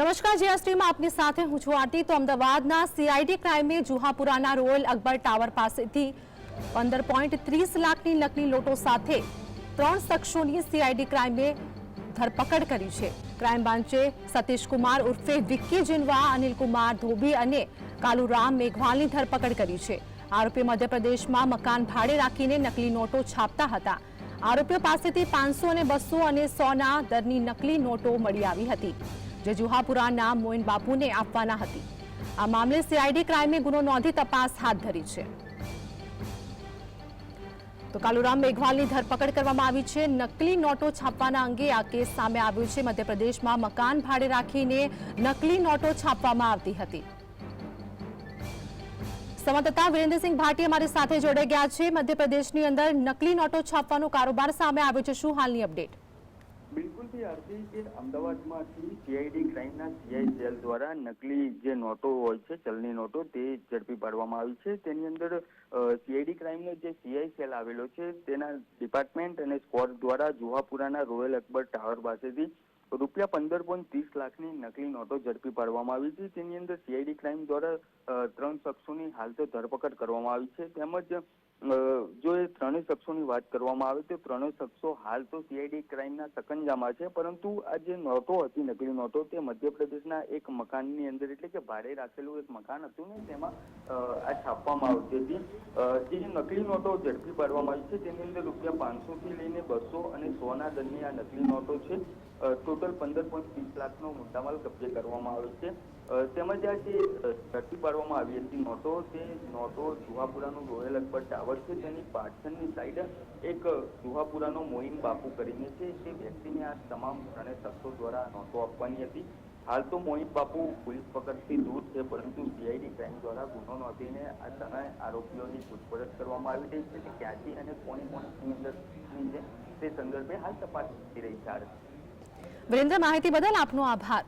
નમસ્કાર, જીએસટીમાં આપની સાથે હું છું આરતી. તો અમદાવાદના સીઆઈડી ક્રાઇમે જુહાપુરાના રોયલ અકબર ટાવર પાસેથી પંદર પોઈન્ટ ત્રીસ લાખની નકલી લોટો સાથે ત્રણ શખ્સોની સીઆઈડી ક્રાઇમે ધરપકડ કરી છે. ક્રાઇમ બ્રાન્ચે સતીશકુમાર ઉર્ફે વિક્કી જીનવા, અનિલકુમાર ધોબી અને કાલુરામ મેઘવાલની ધરપકડ કરી છે. આરોપી મધ્યપ્રદેશમાં મકાન ભાડે રાખીને નકલી નોટો છાપતા હતા. આરોપીઓ પાસેથી પાંચસો અને બસો અને સોના દરની નકલી નોટો મળી આવી હતી. જે જુહાપુરાના મોઇન બાપુને આપવાના હતી. આ મામલે સીઆઈડી ક્રાઇમે ગુનો નોંધી તપાસ હાથ ધરી છે. તો કાલુરામ મેઘવાલની ધરપકડ કરવામાં આવી છે. નકલી નોટો છાપવાના અંગે આ કેસ સામે આવ્યો છે. મધ્યપ્રદેશમાં મકાન ભાડે રાખીને નકલી નોટો છાપવામાં આવતી હતી. સંવાદદાતા વિરેન્દ્રસિંહ ભાટી અમારી સાથે જોડાઈ ગયા છે. મધ્યપ્રદેશની અંદર નકલી નોટો છાપવાનો કારોબાર સામે આવ્યો છે. શું હાલની અપડેટ? બિલકુલથી આરતી કે અમદાવાદમાંથી સીઆઈડી ક્રાઇમના સીઆઈ સેલ દ્વારા નકલી જે નોટો હોય છે, ચલની નોટો તે ઝડપી પાડવામાં આવી છે. તેની અંદર સીઆઈડી ક્રાઇમનો જે સીઆઈ સેલ આવેલો છે, તેના ડિપાર્ટમેન્ટ અને સ્કોડ દ્વારા જુહાપુરાના રોયલ અકબર ટાવર પાસેથી રૂપિયા પંદર પોઈન્ટ ત્રીસ લાખની નકલી નોટો ઝડપી પાડવામાં આવી છે. તેની અંદર સીઆઈડી ક્રાઇમ દ્વારા ત્રણ શખ્સોની હાલ તો ધરપકડ કરવામાં આવી છે. તેમજ જો એ ત્રણેય શખ્સોની વાત કરવામાં આવે તો ત્રણેય શખ્સો હાલ તો સીઆઈડી ક્રાઇમના સકંજામાં છે, પરંતુ આ જે નોટો હતી, નકલી નોટો, તે મધ્યપ્રદેશના એક મકાનની અંદર, એટલે કે ભાડે રાખેલું એક મકાન હતું ને, તેમાં આ છાપવામાં આવતી હતી. જે નકલી નોટો ઝડપી પાડવામાં આવી છે, તેની અંદર રૂપિયા પાંચસો થી લઈને બસો અને સોના દરની આ નકલી નોટો છે. ટોટલ પંદર પોઈન્ટ ત્રીસ લાખનો મુદ્દામાલ કબજે કરવામાં આવ્યો છે. તેમજ આ જે ઝડપી પાડવામાં આવી હતી નોટો, તે નોટો જુહાપુરાનું રોયલ અકબર ટાવર છે તેની પાછળની સાઈડ એક જુહાપુરાનો મોહિમ બાપુ કરીને છે. તે વ્યક્તિને આ તમામ ત્રણે શખ્સો દ્વારા નોંધો આપવાની હતી. હાલ તો મોહિત બાપુ પોલીસ પકડથી દૂર છે, પરંતુ સીઆઈડી ક્રાઇમ દ્વારા ગુનો નોંધીને આ ત્રણેય આરોપીઓની પૂછપરછ કરવામાં આવી રહી છે કે ક્યાંથી અને કોની કોની અંદર છે તે સંદર્ભે હાલ તપાસ થઈ રહી છે. વિરેન્દ્ર, માહિતી બદલ આપનો આભાર.